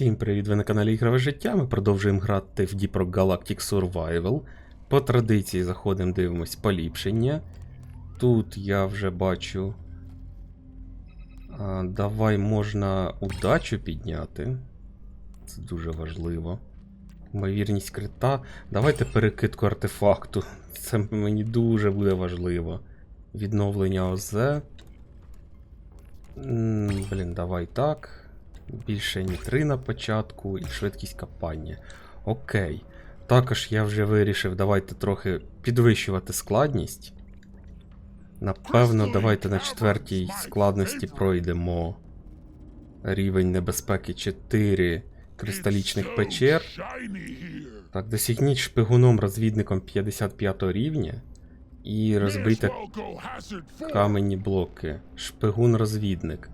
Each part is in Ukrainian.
Всім привіт, ви на каналі Ігрове життя. Ми продовжуємо грати в Deep Rock Galactic Survival. По традиції заходимо, дивимось поліпшення. Тут я вже бачу. А, давай можна удачу підняти. Це дуже важливо. Ймовірність крита. Давайте перекидку артефакту. Це мені дуже буде важливо. Відновлення ОЗ. М, Блін, давай так. Більше нітри на початку і швидкість капання. Окей. Також я вже вирішив, давайте трохи підвищувати складність. Напевно, давайте на четвертій складності пройдемо рівень небезпеки 4 кристалічних печер. Так, досягніть шпигуном-розвідником 55 рівня і розбийте каменні блоки. Шпигун-розвідник.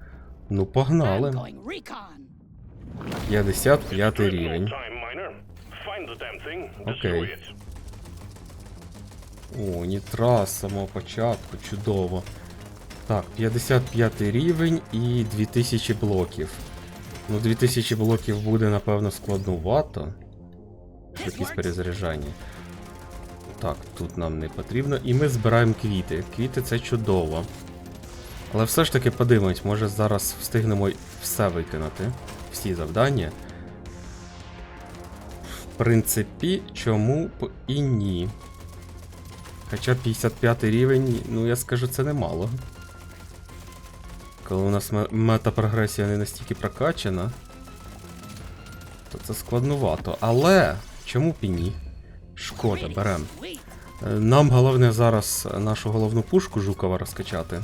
Ну, погнали. 55 рівень. Окей. О, нітра з самого початку, чудово. Так, 55 рівень і 2000 блоків. Ну, 2000 блоків буде, напевно, складнувато. Якісь перезаряджання. Так, тут нам не потрібно. І ми збираємо квіти. Квіти це чудово. Але все ж таки подивимось, може зараз встигнемо все виконати. Всі завдання. В принципі, чому б і ні. Хоча 55 рівень, ну я скажу, це немало. Коли у нас ме- метапрогресія не настільки прокачана, то це складнувато. Але чому б і ні? Шкода, берем. Е, Нам головне зараз нашу головну пушку Жукова розкачати.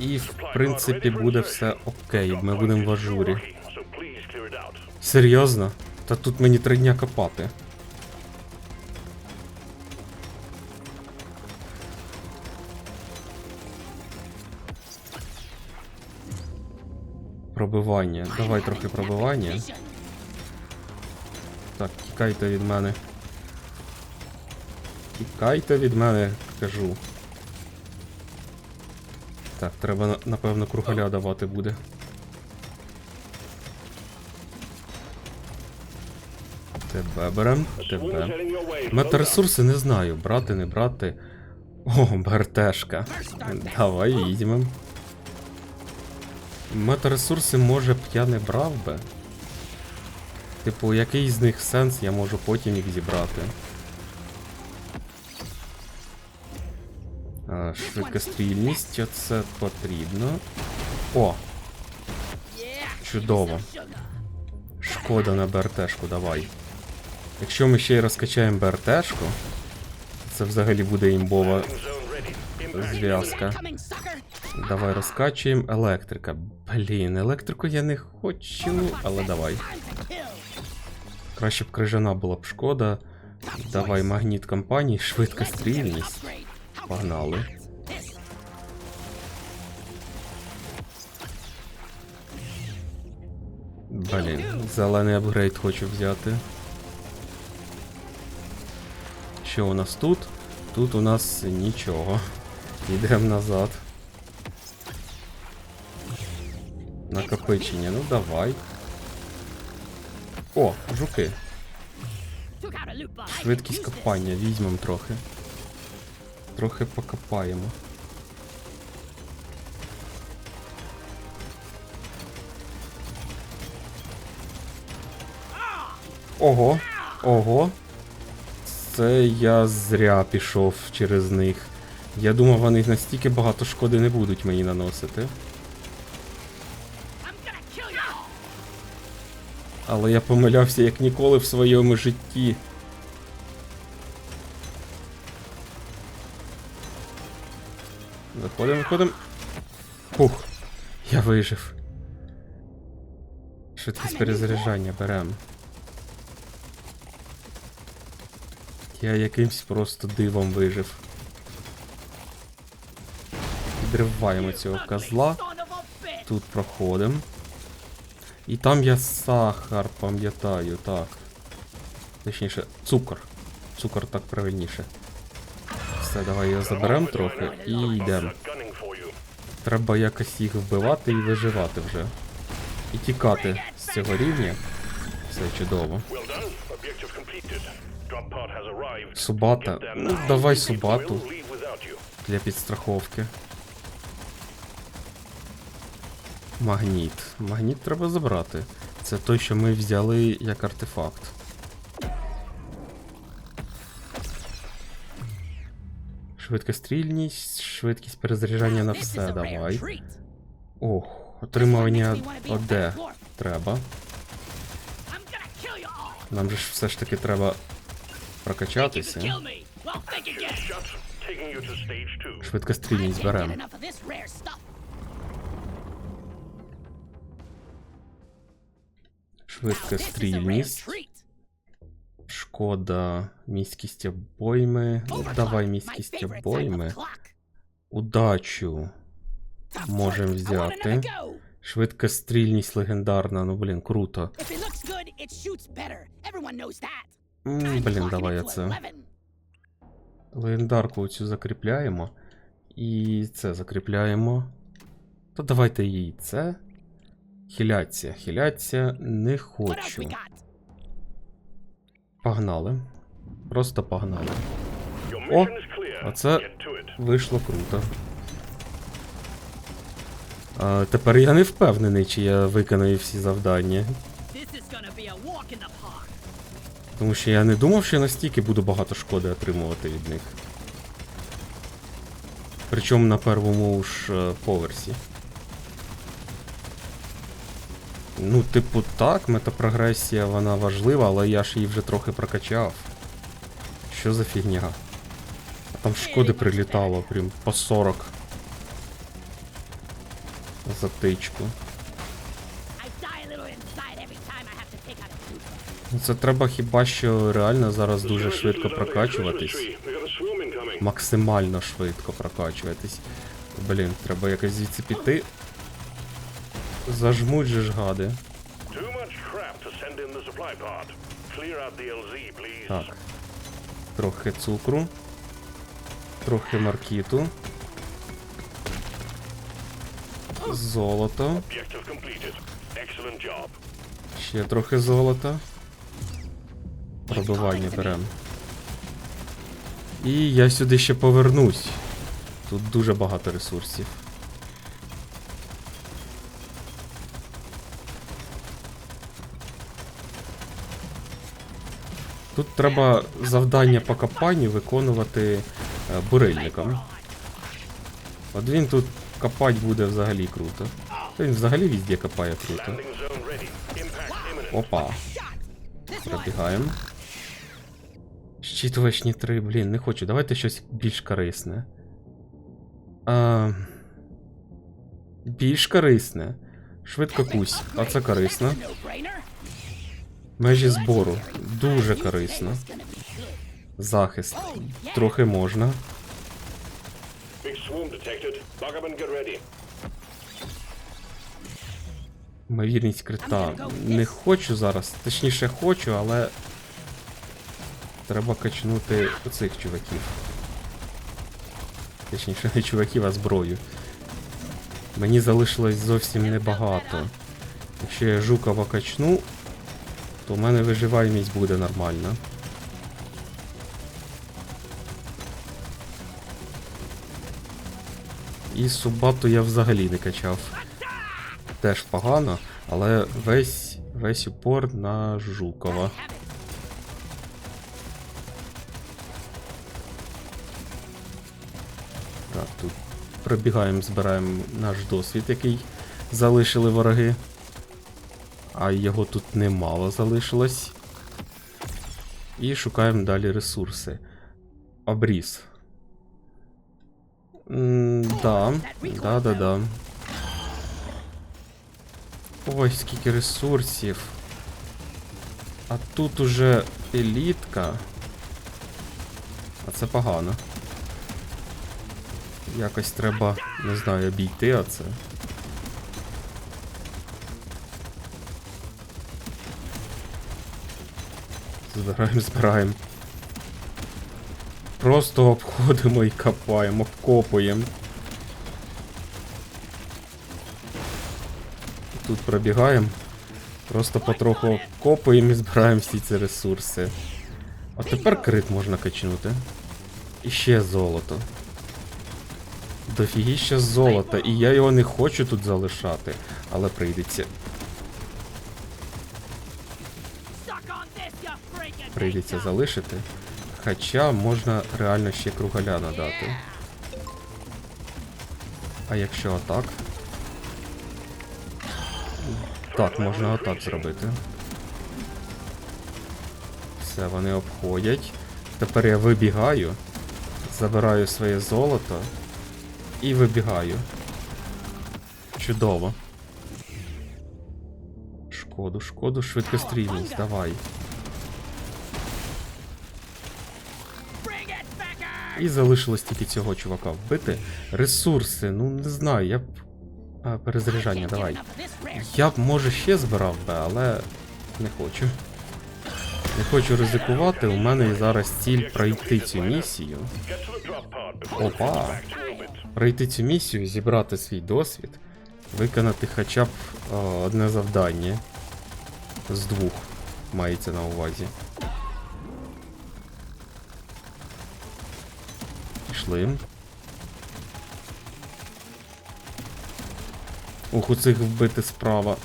І в принципі буде все окей, ми будемо в ажурі. Серйозно? Та тут мені три дня копати. Пробивання. Давай трохи пробивання. Так, тікайте від мене. Тікайте від мене, кажу. Так, треба напевно кругаля давати буде. Тебе берем, тебе. Метаресурси не знаю, брати, не брати. О, БРТшка. Давай візьмем. Метаресурси, може б я не брав би. Типу, який з них сенс, я можу потім їх зібрати. Швидкострільність, це потрібно. О! Чудово. Шкода на БРТшку, давай. Якщо ми ще й розкачаємо БРТшку, це взагалі буде імбова зв'язка. Давай розкачуємо електрика. Блін, електрику я не хочу, але давай. Краще б крижана була б шкода. Давай магніт компанії, швидкострільність. Погнали. Блін, зелений апгрейд хочу взяти. Що у нас тут? Тут у нас нічого. Йдемо назад. Накопичення, ну давай. О, жуки. Швидкість копання, візьмемо трохи. Трохи покопаємо. Ого, ого. Це я зря пішов через них. Я думав, вони настільки багато шкоди не будуть мені наносити. Але я помилявся як ніколи в своєму житті. Виходимо, виходимо. Фух, я вижив. Швидкість перезаряджання берем. Я якимсь просто дивом вижив. Відриваємо цього козла. Тут проходимо. І там я сахар, пам'ятаю, так. Точніше, цукор. Цукор так правильніше. Все, давай його заберемо трохи і йдемо. Треба якось їх вбивати і виживати вже. і тікати з цього рівня. Все чудово. Субата. Ну, давай Субату для підстраховки. Магніт. Магніт треба забрати. Це той, що ми взяли як артефакт. Швидкострільність, швидкість перезаряджання на все, давай. Ох, отримування ОД треба. Нам же ж все ж таки треба прокачатися. Shut. Taking you to stage. Швидкострільність беремо. Швидкострільність. Шкода, міськість обойми. Ну, давай міськість обойми. Удачу можемо взяти. Швидкострільність легендарна, ну блін, круто. М, Блін, давай я це. Легендарку цю закріпляємо. І це закріпляємо. То давайте їй це. Хиляться. Хиляться не хочу. Погнали. Просто погнали. О, to it. вийшло круто. А, тепер я не впевнений, чи я виконую всі завдання. Тому що я не думав, що я настільки буду багато шкоди отримувати від них. Причому на первому ж е, поверсі. Ну, типу, так, метапрогресія вона важлива, але я ж її вже трохи прокачав. Що за фігня? А там шкоди прилітало прям по 40 за тичку. Це треба хіба що реально зараз дуже швидко прокачуватись. Максимально швидко прокачуватись. Блін, треба якось звідси піти. Зажмуть же ж гади. Так. Трохи цукру. Трохи маркіту. Золото. Ще трохи золота. Пробивання беремо. І я сюди ще повернусь. Тут дуже багато ресурсів. Тут треба завдання по копанню виконувати е, бурильником. От він тут копати буде взагалі круто. Він взагалі везде копає круто. Опа. Пробігаємо. Щитувачні три, блін, не хочу. Давайте щось більш корисне. А... Більш корисне. Швидко кусь. А це корисно. Межі збору. Дуже корисно. Захист. Трохи можна. Ймовірність крита. Не хочу зараз. Точніше хочу, але. Треба качнути оцих чуваків. Точніше, не чуваків, а зброю. Мені залишилось зовсім небагато. Якщо я жукова качну, то в мене виживаємість буде нормальна. І Субату я взагалі не качав теж погано, але весь весь упор на Жукова. Пробігаємо, збираємо наш досвід, який залишили вороги. А його тут немало залишилось. І шукаємо далі ресурси. Обріз. Да, да, да, да. Ой, скільки ресурсів. А тут уже елітка. А це погано. Якось треба, не знаю, обійти оце. Збираємо, збираємо. Просто обходимо і копаємо, обкопуємо. тут пробігаємо. Просто потроху копаємо і збираємо всі ці ресурси. А тепер крит можна качнути. І ще золото. Дофігіща золота, і я його не хочу тут залишати, але прийдеться. Прийдеться залишити. Хоча можна реально ще кругаля надати. А якщо отак? Так, можна отак зробити. Все, вони обходять. Тепер я вибігаю, забираю своє золото і вибігаю. Чудово. Шкоду, шкоду, швидкострільність, давай. І залишилось тільки цього чувака вбити. Ресурси, ну не знаю, я б. А, перезаряджання, давай. Я б може ще збирав би, але не хочу. Не хочу ризикувати, у мене і зараз ціль пройти цю місію. Опа. Пройти цю місію, зібрати свій досвід, виконати хоча б е, одне завдання. З двох мається на увазі. Пішли. Ух, у цих вбити справа.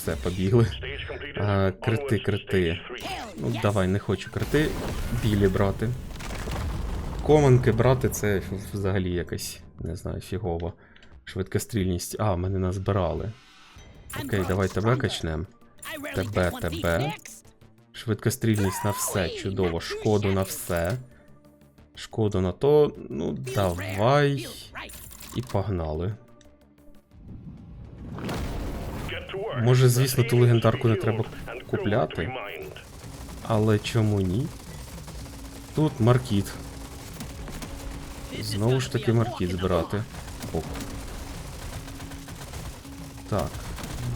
Все, побігли. А, крити, крити. Ну, давай, не хочу крити. Білі брати. Команки брати це взагалі якась, не знаю, фігово. Швидкострільність. А, мене назбирали. Окей, давай тебе качнем. Тебе, тебе. Швидкострільність на все, чудово. Шкоду на все. Шкоду на то. Ну, давай. І погнали. Може, звісно, ту легендарку не треба купляти. Але чому ні? Тут маркіт. Знову ж таки маркіт збирати. Ок. Так.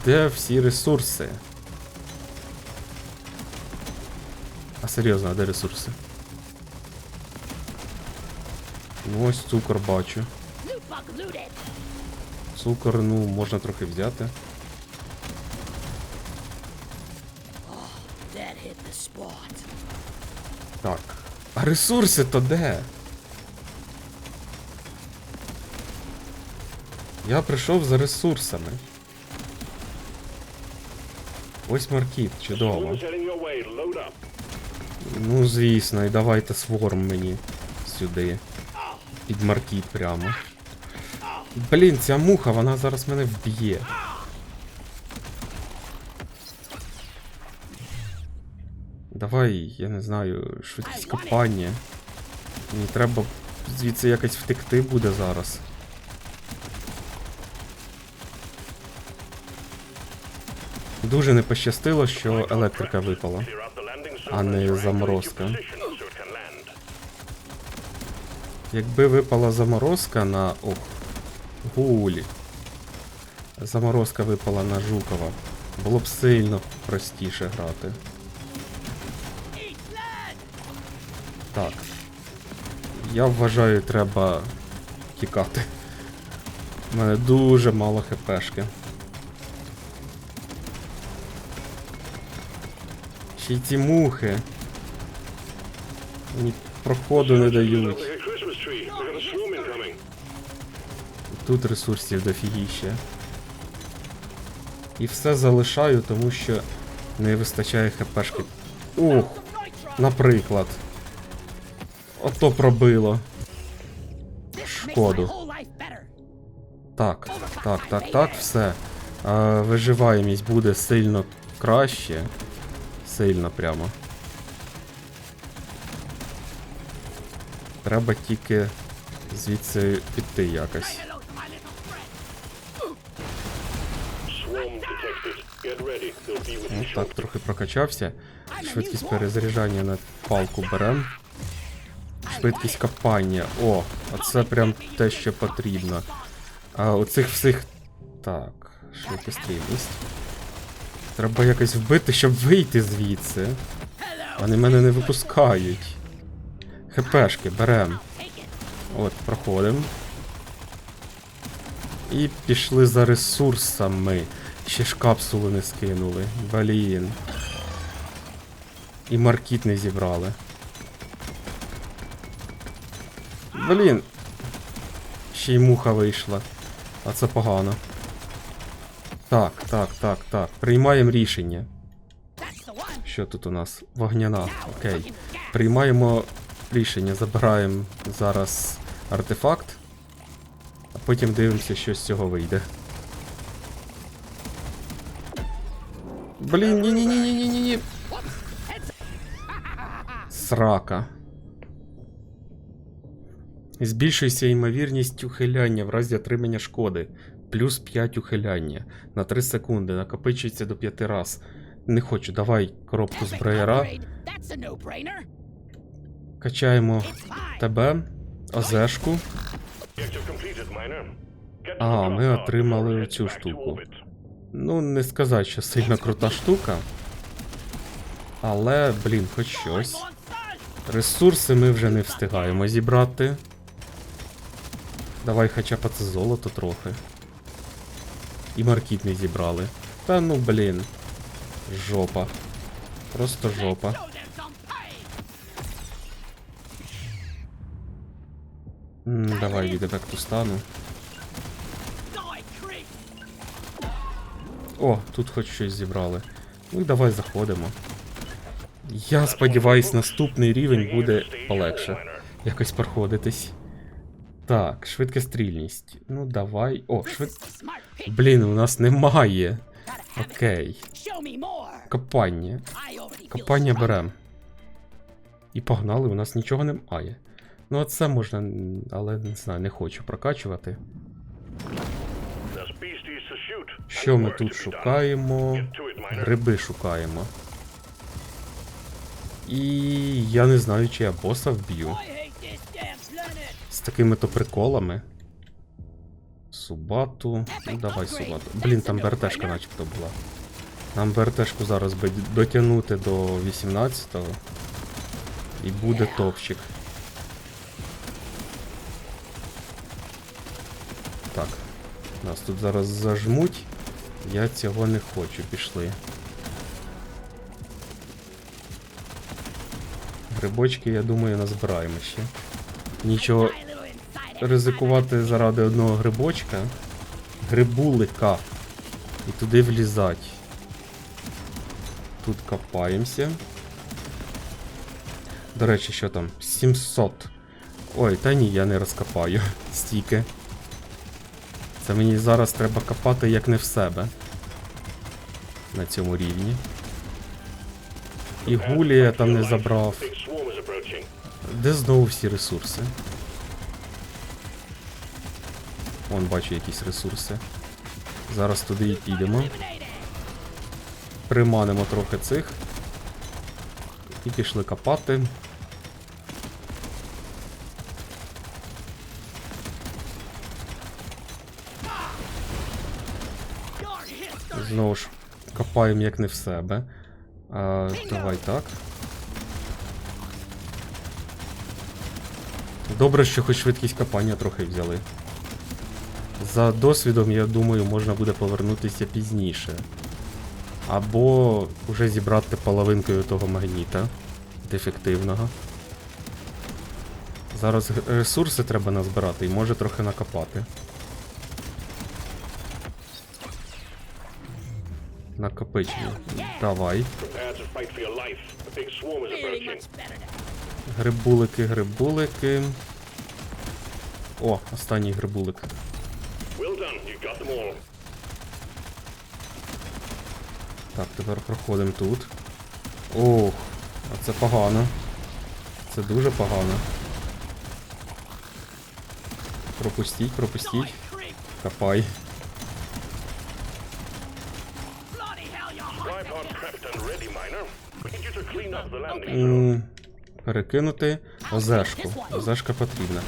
Де всі ресурси? А серйозно, а де ресурси? Ну ось цукор бачу. Цукор, ну, можна трохи взяти. Ресурси то де? Я прийшов за ресурсами. Ось маркіт, чудово. Ну, звісно, і давайте сворм мені сюди. Під маркіт прямо. Блін, ця муха, вона зараз мене вб'є. Давай, я не знаю, швидкість копання. Мені треба звідси якось втекти буде зараз. Дуже не пощастило, що електрика випала. А не заморозка. Якби випала заморозка на. Ох. Гулі. Заморозка випала на Жукова. Було б сильно простіше грати. Я вважаю, треба тікати. У мене дуже мало хпшки. Ще й ці мухи. Мені проходу не дають. Тут ресурсів дофігіще. І все залишаю, тому що не вистачає хпшки. Ух, наприклад. Ото пробило. Шкоду. Так, так, так, так, все. А, виживаємість буде сильно краще. Сильно прямо. Треба тільки звідси піти якось. Ну так, трохи прокачався. Швидкість перезаряджання на палку берем. Швидкість копання. О, оце прям те, що потрібно. А оцих всіх. Так, швидкострільність. Треба якось вбити, щоб вийти звідси. Вони мене не випускають. ХПшки берем. От, проходимо. І пішли за ресурсами. Ще ж капсулу не скинули. Блін. І маркіт не зібрали. Блін. Ще й муха вийшла. А це погано. Так, так, так, так. Приймаємо рішення. Що тут у нас? Вогняна. Окей. Приймаємо рішення, забираємо зараз артефакт, а потім дивимося, що з цього вийде. Блін, ні-ні-ні-ні-ні-ні. Срака. Збільшується ймовірність ухиляння в разі отримання шкоди. Плюс 5 ухиляння. На 3 секунди. Накопичується до 5 раз. Не хочу, давай коробку з броєра. Качаємо тебе, Ага, the ми отримали цю штуку. Ну, не сказати, що сильно крута штука. Але, блін, хоч щось. Ресурси ми вже не встигаємо зібрати. Давай хоча б це золото трохи. І маркіт не зібрали. Та ну блін. Жопа. Просто жопа. М, давай від ефекту стану. О, тут хоч щось зібрали. Ну і давай заходимо. Я сподіваюсь, наступний рівень буде полегше. Якось проходитись. Так, швидкострільність. Ну давай. О, швид. Блін, у нас немає. Окей. Копання. Копання берем. І погнали, у нас нічого немає. Ну, а це можна, але не знаю, не хочу прокачувати. Що ми тут шукаємо? Гриби шукаємо. І я не знаю, чи я боса вб'ю. Такими то приколами. Субату. Ну давай Субату. Блін, там БРТшка начебто була. Нам БРТшку зараз би дотягнути до 18-го. І буде топчик. Так. Нас тут зараз зажмуть. Я цього не хочу, пішли. Грибочки, я думаю, назбираємо ще. Нічого ризикувати заради одного грибочка. Грибулика. І туди влізать. Тут копаємося. До речі, що там? 700. Ой, та ні, я не розкопаю. Стільки. Це мені зараз треба копати як не в себе. На цьому рівні. І гулі я там не забрав. Де знову всі ресурси? Вон бачу якісь ресурси. Зараз туди і підемо. Приманимо трохи цих. І пішли копати. Знову ж копаємо як не в себе. А, давай так. Добре, що хоч швидкість копання трохи взяли. За досвідом, я думаю, можна буде повернутися пізніше. Або вже зібрати половинкою того магніта дефективного. Зараз ресурси треба назбирати і може трохи накопати. Накопичення. Давай. Грибулики, грибулики. О, останній грибулик. Done. You got them all. Так, тепер проходимо тут. Ох, а це погано. Це дуже погано. Пропустіть, пропустіть. Копай. Перекинути озешку. Озешка потрібна.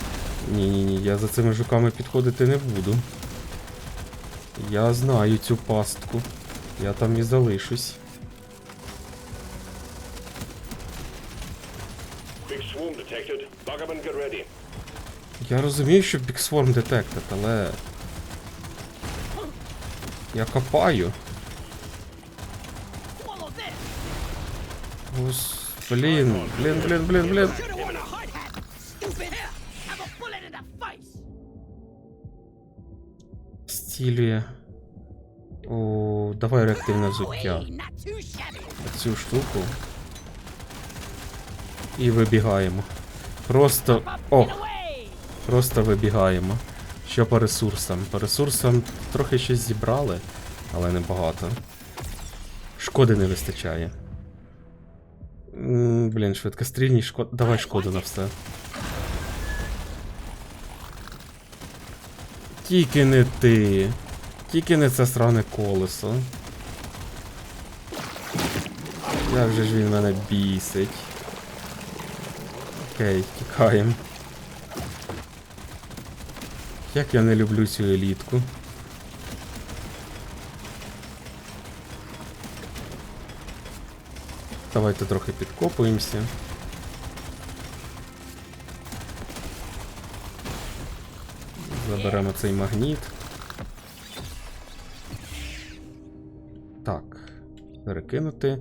Ні-ні-ні, я за цими жуками підходити не буду. Я знаю цю пастку. Я там і залишусь. Я розумію, що Swarm Detected, але. Я копаю. Swallow Блін, блін, блін, блін, блін. Стілює. О, давай реактивне взуття. Цю штуку. І вибігаємо. Просто. О! Просто вибігаємо. Що по ресурсам? По ресурсам трохи щось зібрали, але не багато. Шкоди не вистачає. М, Блін, швидкострільні шкод. Давай шкоду на все. Тільки не ти. Тільки не це сране колесо. Як же ж він мене бісить. Окей, тікаємо. Як я не люблю цю елітку. Давайте трохи підкопуємося. Заберемо цей магніт. Так. Перекинути.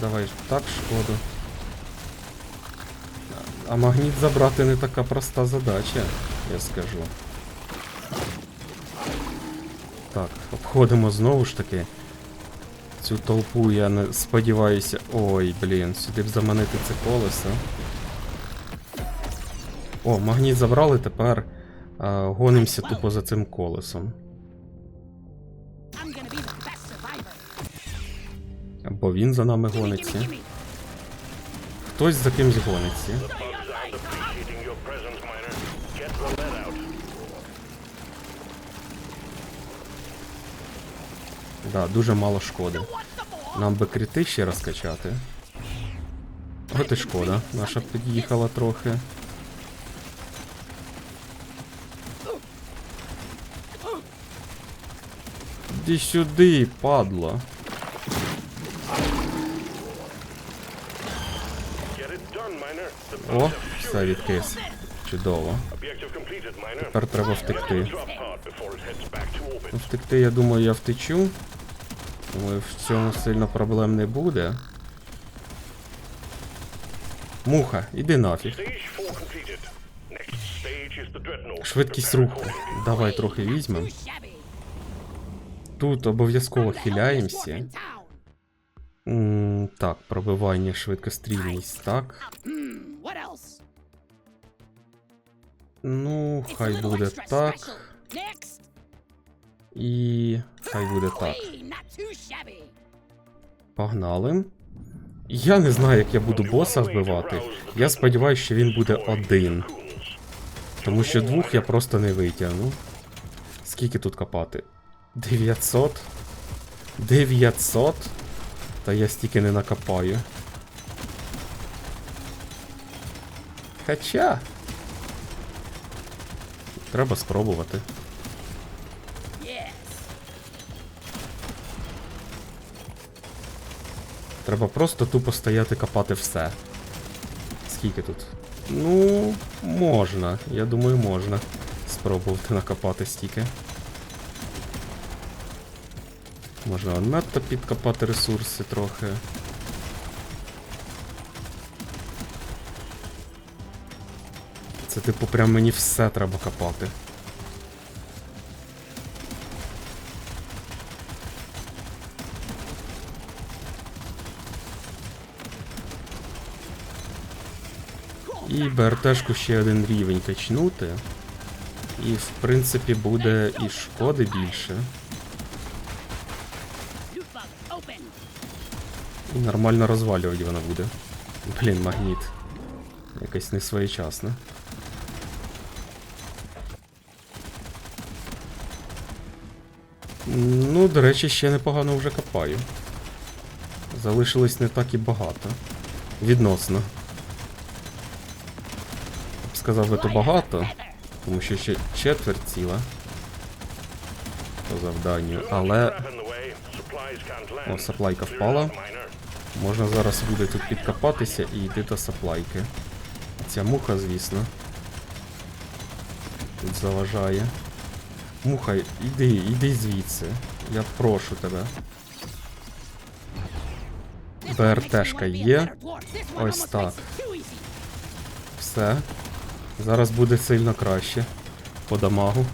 Давай так, шкоду. А магніт забрати не така проста задача, я скажу. Так, обходимо знову ж таки. Цю толпу я не сподіваюся. Ой, блін, сюди б заманити це колесо. О, магніт забрали, тепер гонимося тупо за цим колесом. Бо він за нами гониться. Хтось за кимсь гониться. Да, дуже мало шкоди. Нам би крити ще розкачати. От і шкода. Наша під'їхала трохи. Іди сюди, падла. О, все відкис. Чудово. Тепер треба втекти. Ну, Втекти, я думаю, я втечу. Думаю, в цьому сильно проблем не буде. Муха, іди нафіг. Stage 4 completed. Next stage is the dreadnought. Швидкість руху. Давай трохи візьмемо. Тут обов'язково хиляємося. Так, пробивання, швидкострільність, так. Ну, хай буде так. І хай буде так. Погнали. Я не знаю, як я буду боса вбивати. Я сподіваюся, що він буде один. Тому що двох я просто не витягну. Скільки тут копати? 900? 900? Та я стільки не накопаю. Хоча. Треба спробувати. Треба просто тупо стояти копати все. Скільки тут? Ну, можна. Я думаю, можна спробувати накопати стільки. Можна надто підкопати ресурси трохи. Це типу прям мені все треба копати. І БРТшку ще один рівень качнути. І в принципі буде і шкоди більше. І нормально розвалювати вона буде. Блін, магніт. Якось не своєчасно. Ну, до речі, ще непогано вже копаю. Залишилось не так і багато. Відносно. Я б сказав би то багато, тому що ще четверть ціла по завданню, але О, саплайка впала. Можна зараз буде тут підкопатися і йти до саплайки. Ця муха, звісно. Тут заважає. Муха, іди, іди звідси. Я прошу тебе. БРТшка є. Ось так. Все. Зараз буде сильно краще. По дамагу.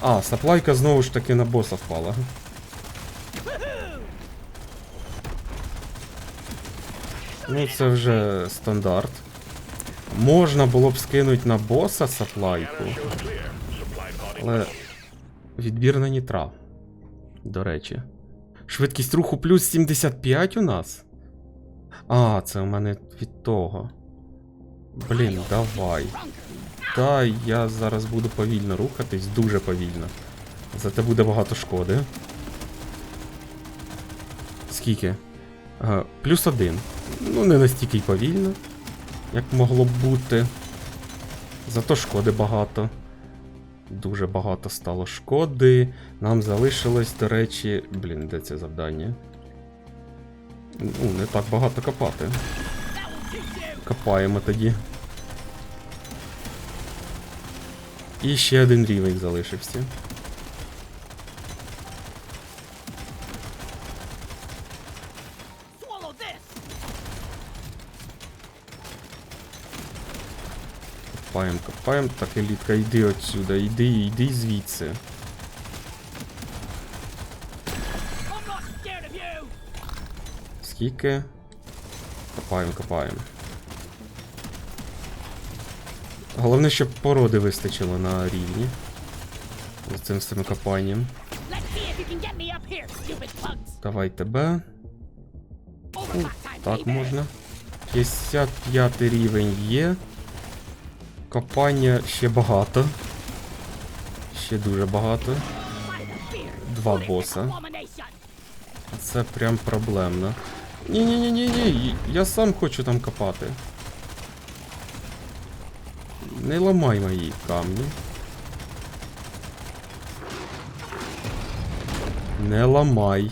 А, саплайка знову ж таки на боса впала. Ну, це вже стандарт. Можна було б скинути на боса саплайку, але відбірна нітра. До речі. Швидкість руху плюс 75 у нас. А, це у мене від того. Блін, давай. Та я зараз буду повільно рухатись, дуже повільно. Зате буде багато шкоди. Скільки? Ага, плюс один. Ну, не настільки й повільно, як могло б бути. Зато шкоди багато. Дуже багато стало шкоди. Нам залишилось, до речі. Блін, де це завдання? Ну, не так багато копати. Копаємо тоді. І ще один рівень залишився. Копаємо, копаємо. Так, елітка, йди отсюда, йди, йди звідси. Скільки? Копаємо, копаємо. Головне, щоб породи вистачило на рівні. З цим копанням. Here, stupid bugs. Давай тебе. Overclock Так можна. 55 рівень є. Копання ще багато. Ще дуже багато. Два боса. Це прям проблемно. Ні-ні-ні-ні-ні, я сам хочу там копати. Не ламай мої камні. Не ламай.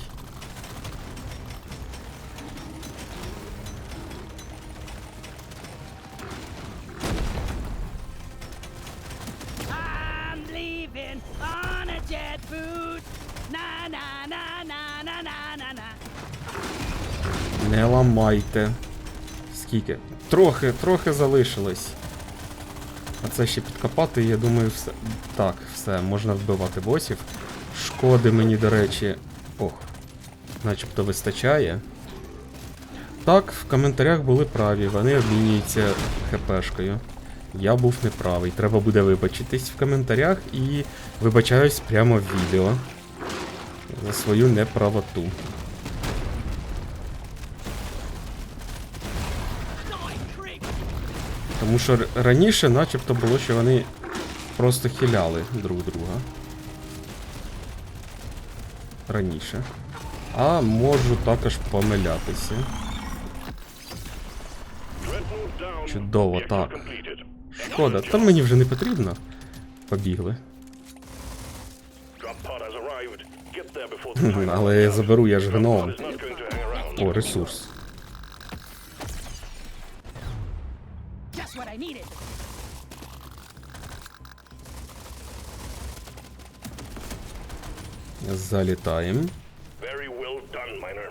Не ламайте. Скільки? Трохи, трохи залишилось. Це ще підкопати, я думаю, все. Так, все, можна вбивати босів. Шкоди мені, до речі. Ох. Начебто вистачає. Так, в коментарях були праві, вони обмінюються хпшкою. Я був неправий. Треба буде вибачитись в коментарях і вибачаюсь прямо в відео за свою неправоту. Тому що раніше начебто було, що вони просто хиляли друг друга. Раніше. А можу також помилятися. Чудово, так. Шкода, там мені вже не потрібно. Побігли. Але я заберу, я ж гном. О, ресурс. Залітаємо.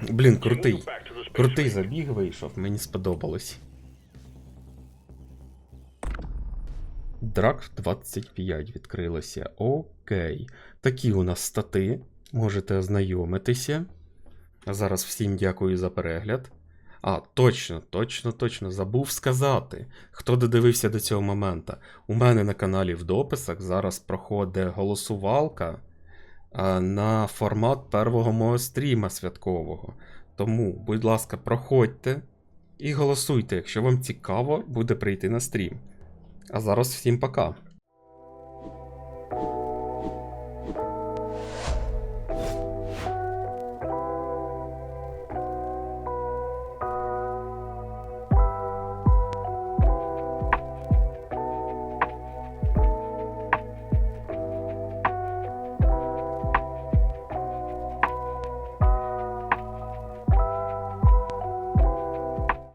Блін, крутий. Крутий забіг вийшов, мені сподобалось. Драк 25 відкрилося. Окей. Такі у нас стати. Можете ознайомитися. А зараз всім дякую за перегляд. А, точно, точно, точно, забув сказати. Хто додивився до цього моменту? У мене на каналі в дописах зараз проходить голосувалка Е, на формат первого мого стріма святкового. Тому, будь ласка, проходьте і голосуйте, якщо вам цікаво буде прийти на стрім. А зараз всім пока.